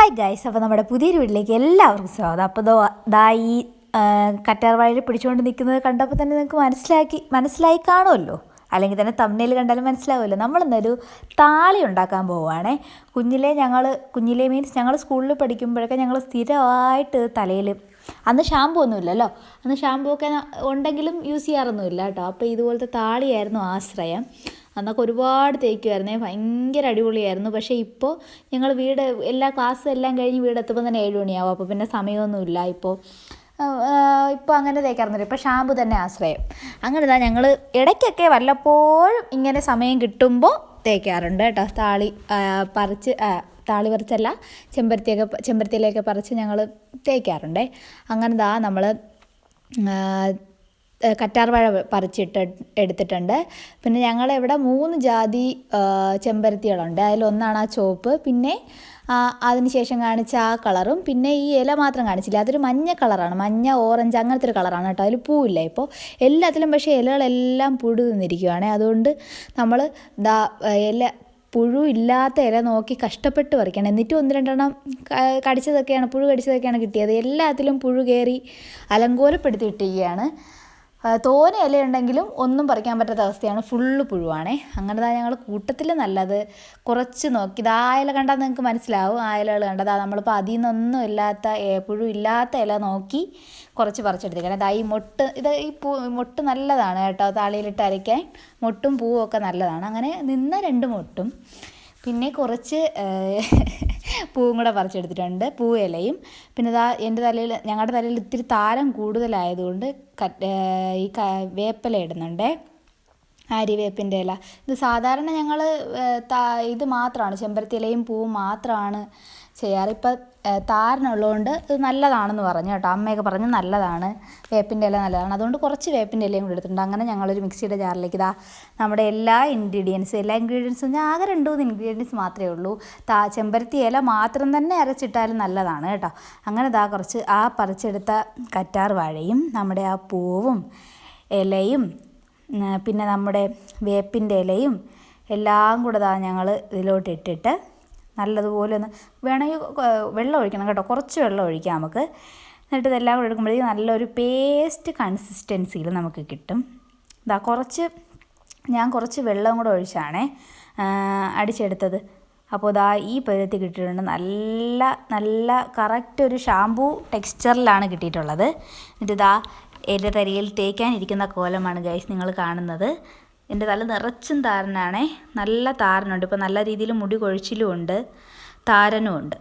Hi guys അപ്പോൾ നമ്മുടെ പുതിയൊരു വീട്ടിലേക്ക് എല്ലാവർക്കും സ്വാഗതം. അപ്പോൾ ദോ ഈ കറ്റാർ വാഴയിൽ പിടിച്ചുകൊണ്ട് നിൽക്കുന്നത് കണ്ടപ്പോൾ തന്നെ നിങ്ങൾക്ക് മനസ്സിലാക്കി മനസ്സിലായി കാണുമല്ലോ? അല്ലെങ്കിൽ തന്നെ തമ്മിൽ കണ്ടാലും മനസ്സിലാവുമല്ലോ. നമ്മളിന്നൊരു താളി ഉണ്ടാക്കാൻ പോവുകയാണേ. കുഞ്ഞിലെ ഞങ്ങൾ കുഞ്ഞിലെ മീൻസ് ഞങ്ങൾ സ്കൂളിൽ പഠിക്കുമ്പോഴൊക്കെ ഞങ്ങൾ സ്ഥിരമായിട്ട് തലയിൽ അന്ന് ഷാമ്പു ഒന്നുമില്ലല്ലോ അന്ന് ഷാമ്പു ഒക്കെ ഉണ്ടെങ്കിലും യൂസ് ചെയ്യാറൊന്നുമില്ല കേട്ടോ. അപ്പോൾ ഇതുപോലത്തെ താളിയായിരുന്നു ആശ്രയം. അന്നൊക്കെ ഒരുപാട് തേക്കുമായിരുന്നേ ഭയങ്കര അടിപൊളിയായിരുന്നു. പക്ഷേ ഇപ്പോൾ ഞങ്ങൾ വീട് എല്ലാ ക്ലാസ് എല്ലാം കഴിഞ്ഞ് വീട് എത്തുമ്പോൾ തന്നെ ഏഴ് മണിയാവും. അപ്പോൾ പിന്നെ സമയമൊന്നുമില്ല ഇപ്പോൾ ഇപ്പോൾ അങ്ങനെ തേക്കാറുന്നില്ല ഇപ്പോൾ ഷാമ്പു തന്നെ ആശ്രയം. അങ്ങനെ ഇതാ ഞങ്ങൾ ഇടയ്ക്കൊക്കെ വല്ലപ്പോഴും ഇങ്ങനെ സമയം കിട്ടുമ്പോൾ തേക്കാറുണ്ട് കേട്ടോ. താളി പറിച്ച് താളി പറിച്ചല്ല ചെമ്പരത്തിയൊക്കെ ചെമ്പരത്തിയിലൊക്കെ പറിച്ച് ഞങ്ങൾ തേക്കാറുണ്ടേ. അങ്ങനെ ദാ നമ്മൾ കറ്റാർവാഴ പറിച്ചിട്ട് എടുത്തിട്ടുണ്ട്. പിന്നെ ഞങ്ങളിവിടെ മൂന്ന് ജാതി ചെമ്പരത്തികളുണ്ട്. അതിലൊന്നാണ് ആ ചുവപ്പ്. പിന്നെ അതിനുശേഷം കാണിച്ച ആ കളറും. പിന്നെ ഈ ഇല മാത്രം കാണിച്ചില്ല. അതൊരു മഞ്ഞ കളറാണ്. മഞ്ഞ ഓറഞ്ച് അങ്ങനത്തെ ഒരു കളറാണ് കേട്ടോ. അതിൽ പൂവില്ല ഇപ്പോൾ. എല്ലാത്തിലും പക്ഷേ ഇലകളെല്ലാം പുഴു നിന്നിരിക്കുകയാണ് അതുകൊണ്ട് നമ്മൾ ദാ ഇല പുഴു ഇല്ലാത്ത ഇല നോക്കി കഷ്ടപ്പെട്ട് പറിക്കണം. എന്നിട്ടും ഒന്ന് രണ്ടെണ്ണം കടിച്ചതൊക്കെയാണ് പുഴു കടിച്ചതൊക്കെയാണ് കിട്ടിയത്. എല്ലാത്തിലും പുഴു കയറി അലങ്കോലപ്പെടുത്തി ഇട്ടിരിക്കുകയാണ്. തോന ഇലയുണ്ടെങ്കിലും ഒന്നും പറിക്കാൻ പറ്റാത്ത അവസ്ഥയാണ്. ഫുള്ള് പുഴുവാണേ. അങ്ങനെ തന്നെ ഞങ്ങൾ കൂട്ടത്തിൽ നല്ലത് കുറച്ച് നോക്കി. ഇത് ഇല കണ്ടാൽ നിങ്ങൾക്ക് മനസ്സിലാവും. ആ ഇലകൾ കണ്ടത് നമ്മളിപ്പോൾ അതിൽ നിന്നൊന്നും ഇല്ലാത്ത പുഴു ഇല്ലാത്ത ഇല നോക്കി കുറച്ച് പറിച്ചെടുത്തേക്കണം. അതാ ഈ മൊട്ട് ഇത് ഈ പൂ മൊട്ട് നല്ലതാണ് കേട്ടോ. താളിയിലിട്ട് അരയ്ക്കാൻ മൊട്ടും പൂവും ഒക്കെ നല്ലതാണ്. അങ്ങനെ നിന്ന രണ്ട് മൊട്ടും. പിന്നെ കുറച്ച് പൂവും കൂടെ പറിച്ചെടുത്തിട്ടുണ്ട്. പൂവിലയും. പിന്നെ ഇതാ എന്റെ തലയിൽ ഞങ്ങളുടെ തലയിൽ ഇത്തിരി താരം കൂടുതലായതുകൊണ്ട് ഈ വേപ്പില ഇടുന്നുണ്ടേ. ആര്യവേപ്പിന്റെ ഇല. ഇത് സാധാരണ ഞങ്ങൾ ഇത് മാത്രമാണ് ചെമ്പരത്തി ഇലയും പൂവും മാത്രമാണ് ചെയ്യാറ്. ഇപ്പം താരനുള്ളതുകൊണ്ട് ഇത് നല്ലതാണെന്ന് പറഞ്ഞു കേട്ടോ. അമ്മയൊക്കെ പറഞ്ഞു നല്ലതാണ്. വേപ്പിന്റെ ഇല നല്ലതാണ്. അതുകൊണ്ട് കുറച്ച് വേപ്പിന്റെ ഇലയും കൂടി എടുത്തിട്ടുണ്ട്. അങ്ങനെ ഞങ്ങളൊരു മിക്സിയുടെ ജാറിലേക്ക് ഇതാ നമ്മുടെ എല്ലാ ഇൻഗ്രീഡിയൻസും എല്ലാ ഇൻഗ്രീഡിയൻസും ഞാൻ ആകെ രണ്ട് മൂന്ന് ഇൻഗ്രീഡിയൻസ് മാത്രമേ ഉള്ളൂ. താ ചെമ്പരത്തി ഇല മാത്രം തന്നെ അരച്ചിട്ടാലും നല്ലതാണ് കേട്ടോ. അങ്ങനെ ഇതാ കുറച്ച് ആ പറിച്ചെടുത്ത കറ്റാർ വാഴയും നമ്മുടെ ആ പൂവും ഇലയും പിന്നെ നമ്മുടെ വേപ്പിന്റെ ഇലയും എല്ലാം കൂടെ ഇതാ ഞങ്ങൾ ഇതിലോട്ട് ഇട്ടിട്ട് നല്ലതുപോലെ ഒന്ന് വേണമെങ്കിൽ വെള്ളം ഒഴിക്കണം കേട്ടോ. കുറച്ച് വെള്ളം ഒഴിക്കാം നമുക്ക്. എന്നിട്ട് ഇതെല്ലാം കൂടെ എടുക്കുമ്പോഴേക്കും നല്ലൊരു പേസ്റ്റ് കൺസിസ്റ്റൻസിയിൽ നമുക്ക് കിട്ടും. ഇതാ കുറച്ച് ഞാൻ കുറച്ച് വെള്ളം കൂടെ ഒഴിച്ചാണേ അടിച്ചെടുത്തത്. അപ്പോൾ ഇതാ ഈ പരുവത്തി കിട്ടിയിട്ടുണ്ട് നല്ല നല്ല കറക്റ്റ് ഒരു ഷാമ്പൂ ടെക്സ്ചറിലാണ് കിട്ടിയിട്ടുള്ളത്. എന്നിട്ട് ഇതാ എന്റെ തരിയിൽ തേക്കാനിരിക്കുന്ന കോലമാണ് ഗൈസ് നിങ്ങൾ കാണുന്നത്. എന്റെ തല നിറച്ചും താരനാണേ. നല്ല താരനുണ്ട്. ഇപ്പോൾ നല്ല രീതിയിൽ മുടി കൊഴിച്ചിലുമുണ്ട് താരനും ഉണ്ട്.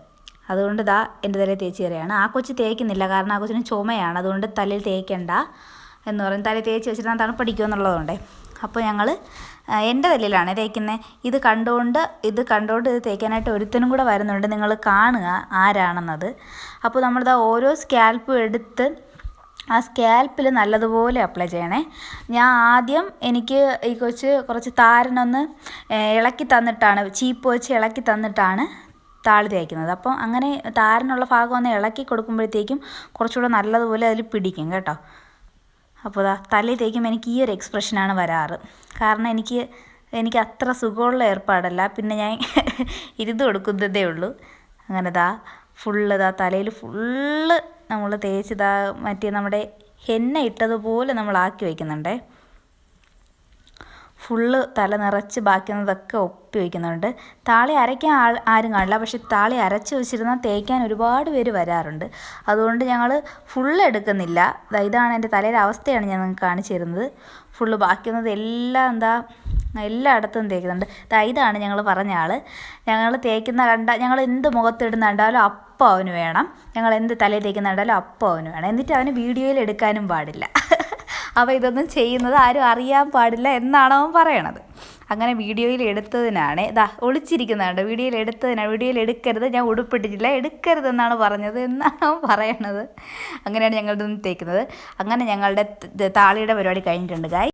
അതുകൊണ്ട് ദാ എന്റെ തലയിൽ തേച്ച് കയറിയാണ്. ആ കൊച്ച് തേക്കുന്നില്ല. കാരണം ആ കൊച്ചിന് ചുമയാണ്. അതുകൊണ്ട് തലയിൽ തേക്കണ്ട എന്ന് പറയും തലയിൽ തേച്ച് വെച്ചിട്ട് തണുപ്പടിക്കുക എന്നുള്ളതുകൊണ്ട്. അപ്പോൾ ഞങ്ങൾ എന്റെ തലയിലാണ് തേക്കുന്നത് ഇത് കണ്ടുകൊണ്ട് ഇത് കണ്ടുകൊണ്ട് ഇത് തേക്കാനായിട്ട് ഒരുത്തനും കൂടെ വരുന്നുണ്ട്. നിങ്ങൾ കാണുക ആരാണെന്നത്. അപ്പോൾ നമ്മളിതാ ഓരോ സ്കാൽപ്പും എടുത്ത് ആ സ്കാൽപ്പിൽ നല്ലതുപോലെ അപ്ലൈ ചെയ്യണേ. ഞാൻ ആദ്യം എനിക്ക് ഈ കൊച്ച് കുറച്ച് താരനൊന്ന് ഇളക്കി തന്നിട്ടാണ് ചീപ്പ് വെച്ച് ഇളക്കി തന്നിട്ടാണ് താളി തേക്കുന്നത്. അപ്പം അങ്ങനെ താരനുള്ള ഭാഗം ഒന്ന് ഇളക്കി കൊടുക്കുമ്പോഴത്തേക്കും കുറച്ചുകൂടെ നല്ലതുപോലെ അതിൽ പിടിക്കും കേട്ടോ. അപ്പോൾ അതാ തലയിൽ തേക്കുമ്പോൾ എനിക്ക് ഈ ഒരു എക്സ്പ്രഷനാണ് വരാറ്. കാരണം എനിക്ക് എനിക്ക് അത്ര സുഖമുള്ള ഏർപ്പാടല്ല. പിന്നെ ഞാൻ ഇരുന്ന് കൊടുക്കുന്നതേ ഉള്ളൂ. അങ്ങനെ ദാ ഫുള്ള് ഇതാ തലയിൽ ഫുള്ള് നമ്മൾ തേച്ചിതാ മറ്റേ നമ്മുടെ ഹെന്ന ഇട്ടതുപോലെ നമ്മൾ ആക്കി വയ്ക്കുന്നുണ്ടേ ഫുള്ള് തല നിറച്ച് ബാക്കിയുള്ളതൊക്കെ ഒപ്പി വയ്ക്കുന്നുണ്ട് താളി അരയ്ക്കാൻ ആൾ ആരും കാണില്ല. പക്ഷെ താളി അരച്ച് വെച്ചിരുന്നാൽ തേക്കാൻ ഒരുപാട് പേര് വരാറുണ്ട്. അതുകൊണ്ട് ഞങ്ങൾ ഫുള്ള് എടുക്കുന്നില്ല. ഇതാണ് എന്റെ തലയുടെ അവസ്ഥയാണ് ഞാൻ നിങ്ങൾക്ക് കാണിച്ചു തരുന്നത്. ഫുള്ള് ബാക്കിയുള്ളത് എല്ലാം എന്താ എല്ലായിടത്തും തേക്കുന്നുണ്ട്. ഇതാണ് ഞങ്ങൾ പറഞ്ഞ ആൾ ഞങ്ങൾ തേക്കുന്ന കണ്ട ഞങ്ങൾ എന്ത് മുഖത്തിടുന്ന കണ്ടാലും അപ്പം അവന് വേണം. ഞങ്ങൾ എന്ത് തലയിൽ തേക്കുന്ന കണ്ടാലും അപ്പം അവന് വേണം. എന്നിട്ട് അവന് വീഡിയോയിൽ എടുക്കാനും പാടില്ല. അവ ഇതൊന്നും ചെയ്യുന്നത് ആരും അറിയാൻ പാടില്ല എന്നാണ് അവൻ പറയണത്. അങ്ങനെ വീഡിയോയിൽ എടുത്തതിനാണ് ഇതാ ഒളിച്ചിരിക്കുന്നതാണ് വീഡിയോയിൽ എടുത്തതിനാണ് വീഡിയോയിൽ എടുക്കരുത് ഞാൻ ഉടുപ്പിട്ടിട്ടില്ല എടുക്കരുതെന്നാണ് പറഞ്ഞത് എന്നാണ് അവൻ പറയണത്. അങ്ങനെയാണ് ഞങ്ങളിതൊന്നും തേക്കുന്നത്. അങ്ങനെ ഞങ്ങളുടെ താളിയുടെ പരിപാടി കഴിഞ്ഞിട്ടുണ്ട്. ഗായ്